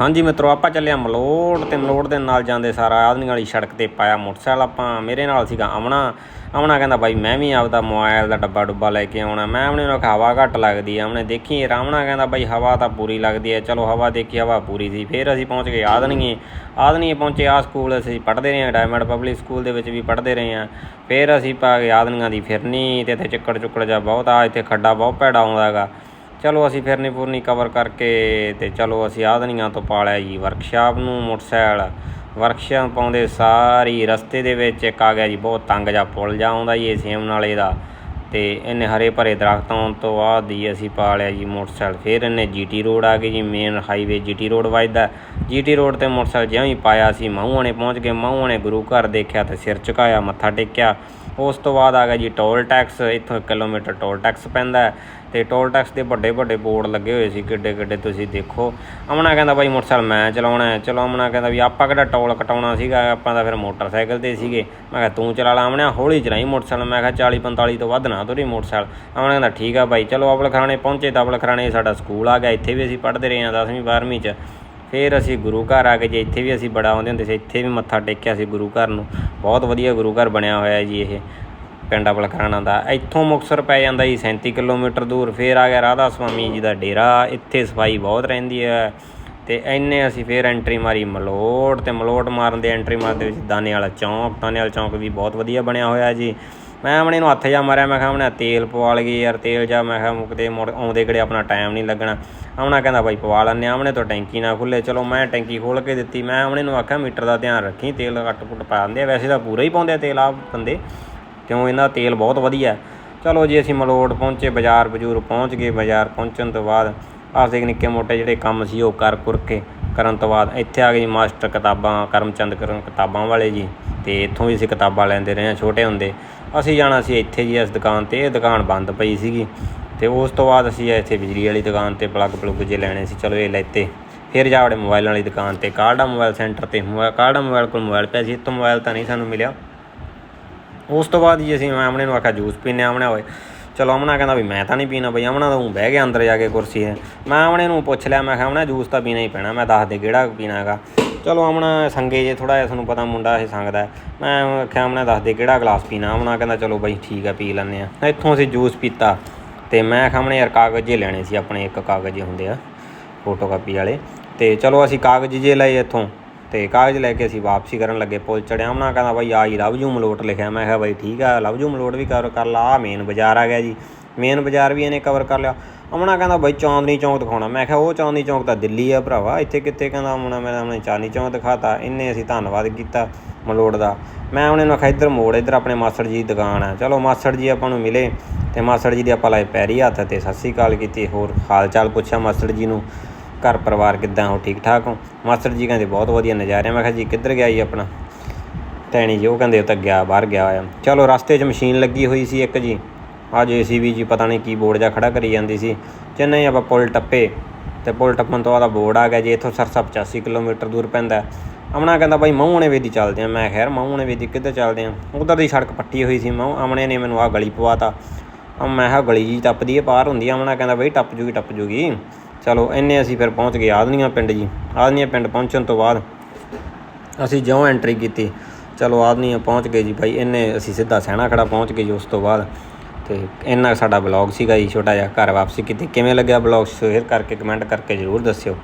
ਹਾਂਜੀ ਮਿੱਤਰੋ, ਆਪਾਂ ਚੱਲਿਆ ਆ ਮਲੋੜ ਤੇ ਮਲੋੜ ਦੇ ਨਾਲ ਜਾਂਦੇ ਸਾਰਾ ਆਦਮੀ ਵਾਲੀ ਸੜਕ ਤੇ ਪਾਇਆ ਮੋਟਰਸਾਈਕਲ। ਆਪਾਂ ਮੇਰੇ ਨਾਲ ਸੀਗਾ ਅਮਣਾ ਅਮਣਾ ਕਹਿੰਦਾ, ਬਾਈ, ਮੈਂ ਵੀ ਆਪਦਾ ਮੋਬਾਈਲ ਦਾ ਡੱਬਾ ਡੁੱਬਾ ਲੈ ਕੇ ਆਉਣਾ। ਮੈਂ ਉਹਨੇ ਨੂੰ ਹਵਾ ਘੱਟ ਲੱਗਦੀ ਆ। ਉਹਨੇ ਦੇਖੀ ਰਾਮਣਾ ਕਹਿੰਦਾ, ਬਾਈ, ਹਵਾ ਤਾਂ ਪੂਰੀ ਲੱਗਦੀ ਹੈ ਚਲੋ, ਹਵਾ ਦੇਖੀ, ਹਵਾ ਪੂਰੀ ਸੀ। ਫਿਰ ਅਸੀਂ ਪਹੁੰਚ ਗਏ ਆਦਨੀਏ। ਆਦਨੀਏ ਪਹੁੰਚੇ ਆ ਸਕੂਲ ਅਸੀਂ ਪੜ੍ਹਦੇ ਰਹੇ ਹਾਂ, ਡਾਇਮੰਡ ਪਬਲਿਕ ਸਕੂਲ ਦੇ ਵਿੱਚ ਵੀ ਪੜ੍ਹਦੇ ਰਹੇ ਹਾਂ। ਫਿਰ ਅਸੀਂ ਪਾ ਗਏ ਆਦਨੀਆਂ ਦੀ ਫਿਰਨੀ ਤੇ ਇੱਥੇ ਚੱਕੜ ਚੁੱਕੜ ਜਾ ਬਹੁਤ ਆ, ਇੱਥੇ ਖੱਡਾ ਬਹੁਤ ਭੈੜਾ ਆਉਂਦਾ ਹੈਗਾ। ਚਲੋ ਅਸੀਂ ਫਿਰਨੀ ਪੂਰਨੀ ਕਵਰ ਕਰਕੇ ਤੇ ਚਲੋ ਅਸੀਂ ਆਦਨੀਆਂ ਤੋਂ ਪਾਲਿਆ ਜੀ ਵਰਕਸ਼ਾਪ ਨੂੰ, ਮੋਟਰਸਾਈਕਲ ਵਰਕਸ਼ਾਪ ਪਾਉਂਦੇ ਸਾਰੀ ਰਸਤੇ ਦੇ ਵਿੱਚ ਇੱਕ ਆ ਗਿਆ ਜੀ, ਬਹੁਤ ਤੰਗ ਜਿਹਾ ਪੁਲ ਜਾ ਆਉਂਦਾ ਜੀ ਸੇਮ ਨਾਲੇ ਦਾ। ਤੇ ਇਹਨੇ ਹਰੇ ਭਰੇ ਦਰਖਤ ਆਉਣ ਤੋਂ ਬਾਅਦ ਹੀ ਅਸੀਂ ਪਾ ਲਿਆ ਜੀ ਮੋਟਰਸਾਈਕਲ। ਫਿਰ ਇਹਨੇ ਜੀਟੀ ਰੋਡ ਆ ਗਈ ਜੀ ਮੇਨ ਹਾਈਵੇ ਜੀਟੀ ਰੋਡ ਵੱਜਦਾ। ਜੀਟੀ ਰੋਡ ਤੇ ਮੋਟਰਸਾਈਕਲ ਜਿਉਂ ਹੀ ਪਾਇਆ ਸੀ ਮਾਹੂਆਣੇ ਪਹੁੰਚ ਗਏ ਮਾਹੂਆਣੇ ਗੁਰੂ ਘਰ ਦੇਖਿਆ ਤੇ ਸਿਰ ਝੁਕਾਇਆ, ਮੱਥਾ ਟੇਕਿਆ। ਉਸ ਤੋਂ ਬਾਅਦ ਆ ਗਿਆ ਜੀ ਟੋਲ ਟੈਕਸ, ਇੱਥੋਂ 1 ਕਿਲੋਮੀਟਰ ਟੋਲ ਟੈਕਸ ਪੈਂਦਾ ਹੈ ਤੇ ਟੋਲ ਟੈਕਸ ਦੇ ਵੱਡੇ ਵੱਡੇ ਬੋਰਡ ਲੱਗੇ ਹੋਏ ਸੀ, ਕਿੱਡੇ ਕਿੱਡੇ ਤੁਸੀਂ ਦੇਖੋ। ਅਮਨਾ ਕਹਿੰਦਾ ਬਾਈ ਮੋਟਰਸਾਈਕਲ ਮੈਂ ਚਲਾਉਣਾ ਹੈ। ਚਲੋ ਅਮਨਾ ਕਹਿੰਦਾ ਵੀ ਆਪਾਂ ਕਿਹੜਾ ਟੋਲ ਕਟਾਉਣਾ ਸੀਗਾ, ਆਪਾਂ ਤਾਂ ਫਿਰ ਮੋਟਰਸਾਈਕਲ ਤੇ ਸੀਗੇ। ਮੈਂ ਕਿਹਾ ਤੂੰ ਚਲਾ ਲਾ ਅਮਨਾ ਹੌਲੀ ਚਲਾਈ ਮੋਟਰਸਾਈਕਲ। ਮੈਂ ਕਿਹਾ 40 45 ਤੋਂ ਵੱਧ ਨਾ ਤੁਰੀ ਮੋਟਰਸਾਈਕਲ। ਅਮਨਾ ਕਹਿੰਦਾ ਠੀਕ ਆ ਬਾਈ ਚਲੋ ਅਬਲ ਖਰਾਣੇ ਪਹੁੰਚੇ ਤਾਂ ਅਬਲ ਖਰਾਣੇ ਸਾਡਾ ਸਕੂਲ ਆ ਗਿਆ। ਇੱਥੇ ਵੀ ਅਸੀਂ ਪੜ੍ਹਦੇ ਰਹੇ ਹਾਂ 10ਵੀਂ 12ਵੀਂ ਚ। ਫਿਰ ਅਸੀਂ ਗੁਰੂ ਘਰ ਆ ਗਏ ਜੀ ਇੱਥੇ ਵੀ ਅਸੀਂ ਬੜਾ ਆਉਂਦੇ ਹੁੰਦੇ ਸੀ, ਇੱਥੇ ਵੀ ਮੱਥਾ ਟੇਕਿਆ ਸੀ ਗੁਰੂ ਘਰ ਨੂੰ। ਬਹੁਤ ਵਧੀਆ ਗੁਰੂ ਘਰ ਬਣਿਆ ਹੋਇਆ ਜੀ ਇਹ, ਪਿੰਡ ਬਲਖਰਾਣਾ ਦਾ। ਇੱਥੋਂ ਮੁਕਤਸਰ ਪੈ ਜਾਂਦਾ ਜੀ 37 ਕਿਲੋਮੀਟਰ ਦੂਰ। ਫਿਰ ਆ ਗਿਆ ਰਾਧਾ ਸੁਆਮੀ ਜੀ ਦਾ ਡੇਰਾ, ਇੱਥੇ ਸਫ਼ਾਈ ਬਹੁਤ ਰਹਿੰਦੀ ਹੈ। ਤੇ ਇੰਨੇ ਅਸੀਂ ਫਿਰ ਐਂਟਰੀ ਮਾਰੀ ਮਲੋਟ, ਤੇ ਮਲੋਟ ਮਾਰਨ ਦੇ ਐਂਟਰੀ ਮਾਰਦੇ ਵਿੱਚ ਦਾਨੇ ਵਾਲਾ ਚੌਂਕ ਦਾਨੇ ਵਾਲਾ ਚੌਂਕ ਵੀ ਬਹੁਤ ਵਧੀਆ ਬਣਿਆ ਹੋਇਆ ਜੀ। ਮੈਂ ਆਪਣੇ ਨੂੰ ਹੱਥ ਜਾ ਮਾਰਿਆ, ਮੈਂ ਕਿਹਾ ਆਪਣੇ ਤੇਲ ਪਵਾ ਲਈਏ ਯਾਰ, ਤੇਲ ਜਾ ਮੈਂ ਕਿਹਾ ਮੁੱਕਦੇ ਮੁੜ ਆਉਂਦੇ ਕਿਹੜੇ ਆਪਣਾ ਟਾਈਮ ਨਹੀਂ ਲੱਗਣਾ। ਆਮਣਾ ਕਹਿੰਦਾ ਬਾਈ ਪਵਾ ਲੈਂਦੇ ਹਾਂ ਆਮਣੇ ਤੋਂ ਟੈਂਕੀ ਨਾ ਖੁੱਲੇ। ਚਲੋ ਮੈਂ ਟੈਂਕੀ ਖੋਲ ਕੇ ਦਿੱਤੀ, ਮੈਂ ਆਮਣੇ ਨੂੰ ਆਖਿਆ ਮੀਟਰ ਦਾ ਧਿਆਨ ਰੱਖੀ, ਤੇਲ ਘੱਟ ਘੁੱਟ ਪਾ ਦਿੰਦੇ ਆ। ਵੈਸੇ ਤਾਂ ਪੂਰਾ ਹੀ ਪਾਉਂਦੇ ਆ ਤੇਲ ਆ ਬੰਦੇ, ਕਿਉਂ ਇਹਨਾਂ ਦਾ ਤੇਲ ਬਹੁਤ ਵਧੀਆ ਚਲੋ ਜੀ, ਅਸੀਂ ਮਲੋੜ ਪਹੁੰਚੇ, ਬਾਜ਼ਾਰ ਬਜੂਰ ਪਹੁੰਚ ਗਏ। ਬਾਜ਼ਾਰ ਪਹੁੰਚਣ ਤੋਂ ਬਾਅਦ ਆਪਦੇ ਨਿੱਕੇ ਮੋਟੇ ਜਿਹੜੇ ਕੰਮ ਸੀ, ਉਹ ਕਰ ਕੁਰ ਕੇ ਕਰਨ ਤੋਂ ਬਾਅਦ ਇੱਥੇ ਆ ਗਏ ਜੀ ਮਾਸਟਰ ਕਿਤਾਬਾਂ, ਕਰਮਚੰਦ ਕਰਨ ਕਿਤਾਬਾਂ ਵਾਲੇ ਜੀ। ਤੇ ਇੱਥੋਂ ਵੀ ਅਸੀਂ ਕਿਤਾਬਾਂ ਲੈਂਦੇ ਰਹੇ ਹਾਂ, ਛੋਟੇ ਹੁੰਦੇ। ਅਸੀਂ ਜਾਣਾ ਸੀ ਇੱਥੇ ਜੀ ਇਸ ਦੁਕਾਨ ਤੇ, ਇਹ ਦੁਕਾਨ ਬੰਦ ਪਈ ਸੀਗੀ। ਤੇ ਉਸ ਤੋਂ ਬਾਅਦ ਅਸੀਂ ਇੱਥੇ ਬਿਜਲੀ ਵਾਲੀ ਦੁਕਾਨ ਤੇ ਪਲੱਗ ਪਲੁੱਗ ਜੇ ਲੈਣੇ ਸੀ, ਚਲੋ ਇਹ ਲੈਤੇ। ਫਿਰ ਜਾ ਵੜੇ ਮੋਬਾਈਲ ਵਾਲੀ ਦੁਕਾਨ ਤੇ ਕਾਰਡਾ ਮੋਬਾਈਲ ਸੈਂਟਰ ਤੇ। ਮੋਬਾਈਲ ਕਾਰਡਾ ਮੋਬਾਈਲ ਕੋਲ ਮੋਬਾਈਲ ਪਿਆ ਸੀ, ਇੱਥੋਂ ਮੋਬਾਈਲ ਤਾਂ ਨਹੀਂ ਸਾਨੂੰ ਮਿਲਿਆ। ਉਸ ਤੋਂ ਬਾਅਦ ਜੀ ਅਸੀਂ ਆਮਣੇ ਨੂੰ ਆਖਿਆ, ਜੂਸ ਪੀਨੇ ਆਮਣਾ ਹੋਏ ਚਲੋ ਆਮਣਾ ਕਹਿੰਦਾ ਵੀ ਮੈਂ ਤਾਂ ਨਹੀਂ ਪੀਣਾ ਬਈ, ਆਮਣਾ ਤਾਂ ਉਹ ਬਹਿ ਗਿਆ ਅੰਦਰ ਜਾ ਕੇ ਕੁਰਸੀ 'ਤੇ। ਮੈਂ ਆਮਣੇ ਨੂੰ ਪੁੱਛ ਲਿਆ, ਮੈਂ ਕਿਹਾ, ਆਮਣਾ ਜੂਸ ਤਾਂ ਪੀਣਾ ਹੀ ਪੈਣਾ, ਮੈਂ ਦੱਸ ਦੇ ਕਿਹੜਾ ਪੀਣਾ ਹੈਗਾ? ਚਲੋ ਆਮਣਾ ਸੰਗੇ ਜੇ ਥੋੜਾ ਜਿਹਾ ਤੁਹਾਨੂੰ ਪਤਾ ਮੁੰਡਾ ਇਹ ਸੰਗਦਾ ਮੈਂ ਆਖਿਆ, ਆਮਣਾ ਦੱਸ ਦੇ ਕਿਹੜਾ ਗਲਾਸ ਪੀਣਾ? ਆਮਣਾ ਕਹਿੰਦਾ, ਚਲੋ ਬਾਈ ਠੀਕ ਆ, ਪੀ ਲੈਂਦੇ ਆ ਇੱਥੋਂ ਅਸੀਂ ਜੂਸ ਪੀਤਾ ਤੇ ਮੈਂ ਖਾਮਣੇ ਯਾਰ ਕਾਗਜ਼ ਜੇ ਲੈਣੇ ਸੀ ਆਪਣੇ, ਇੱਕ ਕਾਗਜ਼ ਜੇ ਹੁੰਦੇ ਆ ਫੋਟੋ ਕਾਪੀ ਵਾਲੇ। ਤੇ ਚਲੋ ਅਸੀਂ ਕਾਗਜ਼ ਜੇ ਲਏ ਇੱਥੋਂ ਤੇ ਕਾਗਜ਼ ਲੈ ਕੇ ਅਸੀਂ ਵਾਪਸੀ ਕਰਨ ਲੱਗੇ, ਪੁਲ ਚੜਿਆ ਉਹਨਾਂ ਕਹਿੰਦਾ, ਬਾਈ ਆ ਜੀ ਲਵ ਯੂ ਮਲੋਟ ਲਿਖਿਆ। ਮੈਂ ਕਿਹਾ, ਬਾਈ ਠੀਕ ਆ, ਲਵ ਯੂ ਮਲੋਟ ਵੀ ਕਵਰ ਕਰ ਲਾ ਆ ਮੇਨ ਬਾਜ਼ਾਰ ਆ ਗਿਆ ਜੀ। ਮੇਨ ਬਾਜ਼ਾਰ ਵੀ ਇਹਨੇ ਕਵਰ ਕਰ ਲਿਆ। ਅਮਨਾ ਕਹਿੰਦਾ ਬਾਈ ਚਾਂਦਨੀ ਚੌਂਕ ਦਿਖਾਉਣਾ। ਮੈਂ ਕਿਹਾ, ਉਹ ਚਾਂਦਨੀ ਚੌਂਕ ਤਾਂ ਦਿੱਲੀ ਆ ਭਰਾਵਾ, ਇੱਥੇ ਕਿੱਥੇ ਕਹਿੰਦਾ ਅਮਨਾ ਮੈਂ ਉਹਨੇ ਚਾਂਦਨੀ ਚੌਂਕ ਦਿਖਾਤਾ, ਇੰਨੇ ਅਸੀਂ ਧੰਨਵਾਦ ਕੀਤਾ ਮਲੋੜ ਦਾ। ਮੈਂ ਉਹਨੇ ਨੂੰ ਆਖਿਆ ਇੱਧਰ ਮੋੜ, ਇੱਧਰ ਆਪਣੇ ਮਾਸੜ ਜੀ ਦੀ ਦੁਕਾਨ ਆ। ਚਲੋ ਮਾਸੜ ਜੀ ਆਪਾਂ ਨੂੰ ਮਿਲੇ ਤੇ ਮਾਸੜ ਜੀ ਦੀ ਆਪਾਂ ਲਾਏ ਪੈਰੀ ਹੱਥ ਤੇ ਸਤਿ ਸ਼੍ਰੀ ਅਕਾਲ ਕੀਤੀ, ਹੋਰ ਹਾਲ ਚਾਲ ਪੁੱਛਿਆ ਮਾਸੜ ਜੀ ਨੂੰ, ਘਰ ਪਰਿਵਾਰ ਕਿੱਦਾਂ, ਹੋ ਠੀਕ ਠਾਕ ਹੋ? ਮਾਸਟਰ ਜੀ ਕਹਿੰਦੇ ਬਹੁਤ ਵਧੀਆ ਨਜ਼ਾਰੇ ਮੈਂ ਕਿਹਾ, ਜੀ ਕਿੱਧਰ ਗਿਆ ਜੀ ਆਪਣਾ? ਤੈਣੀ ਜੀ, ਉਹ ਕਹਿੰਦੇ ਉਹ ਤਾਂ ਗਿਆ, ਬਾਹਰ ਗਿਆ ਹੋਇਆ। ਚਲੋ ਰਸਤੇ 'ਚ ਮਸ਼ੀਨ ਲੱਗੀ ਹੋਈ ਸੀ ਇੱਕ ਜੀ। ਆ ਜੀਸੀਬੀ ਜੀ ਪਤਾ ਨਹੀਂ ਕੀ ਬੋਰਡ ਜਾਂ ਖੜਾ ਕਰੀ ਜਾਂਦੀ ਸੀ। ਚੇਨਈ ਆਪਾਂ ਪੁਲ ਟੱਪੇ ਤੇ ਪੁਲ ਟੱਪਣ ਤੋਂ ਬਾਅਦ ਬੋਰਡ ਆ ਗਿਆ ਜੀ, ਇੱਥੋਂ ਸਰਸਾ 85 ਕਿਲੋਮੀਟਰ ਦੂਰ ਪੈਂਦਾ। ਹੈ। ਕਹਿੰਦਾ ਬਾਈ ਮਹੂਣੇ ਵੇਦੀ ਚੱਲਦੇ ਆ। ਮੈਂ ਖੈਰ ਮਹੂਣੇ ਵੇਦੀ ਕਿੱਧਰ ਚੱਲਦੇ ਆ? ਉਧਰ ਦੀ ਸੜਕ ਪੱਟੀ ਹੋਈ ਸੀ ਮਹੂ ਅਮਨੇ ਨੇ ਮੈਨੂੰ ਆ ਗਲੀ ਪਵਾਤਾ। ਆ ਮੈਂ ਕਿਹਾ, ਗਲੀ ਜੀ ਟੱਪਦੀ ਹੈ ਪਾਰ ਹੁੰਦੀ ਆ। ਅਮਨਾ ਕਹਿੰਦਾ, ਬਈ ਟੱਪ ਜੂਗੀ ਟੱਪ ਜੂਗੀ। ਚਲੋ ਇੰਨੇ ਅਸੀਂ ਫਿਰ ਪਹੁੰਚ ਗਏ ਆਦਨੀਆਂ ਪਿੰਡ ਜੀ। ਆਦਨੀਆਂ ਪਿੰਡ ਪਹੁੰਚਣ ਤੋਂ ਬਾਅਦ ਅਸੀਂ ਜਿਉਂ ਐਂਟਰੀ ਕੀਤੀ। ਚਲੋ ਆਦਨੀਆਂ ਪਹੁੰਚ ਗਏ ਜੀ ਭਾਈ ਇੰਨੇ ਅਸੀਂ ਸਿੱਧਾ ਸੈਣਾ ਖੜਾ ਪਹੁੰਚ ਗਏ ਜੀ ਉਸ ਤੋਂ ਬਾਅਦ। ਤੇ ਇੰਨਾ ਸਾਡਾ ਬਲੌਗ ਸੀਗਾ ਜੀ, ਛੋਟਾ ਜਿਹਾ ਘਰ ਵਾਪਸੀ ਕੀਤੀ। ਕਿਵੇਂ ਲੱਗਿਆ ਬਲੌਗ ਸ਼ੇਅਰ ਕਰਕੇ ਕਮੈਂਟ ਕਰਕੇ ਜ਼ਰੂਰ ਦੱਸਿਓ।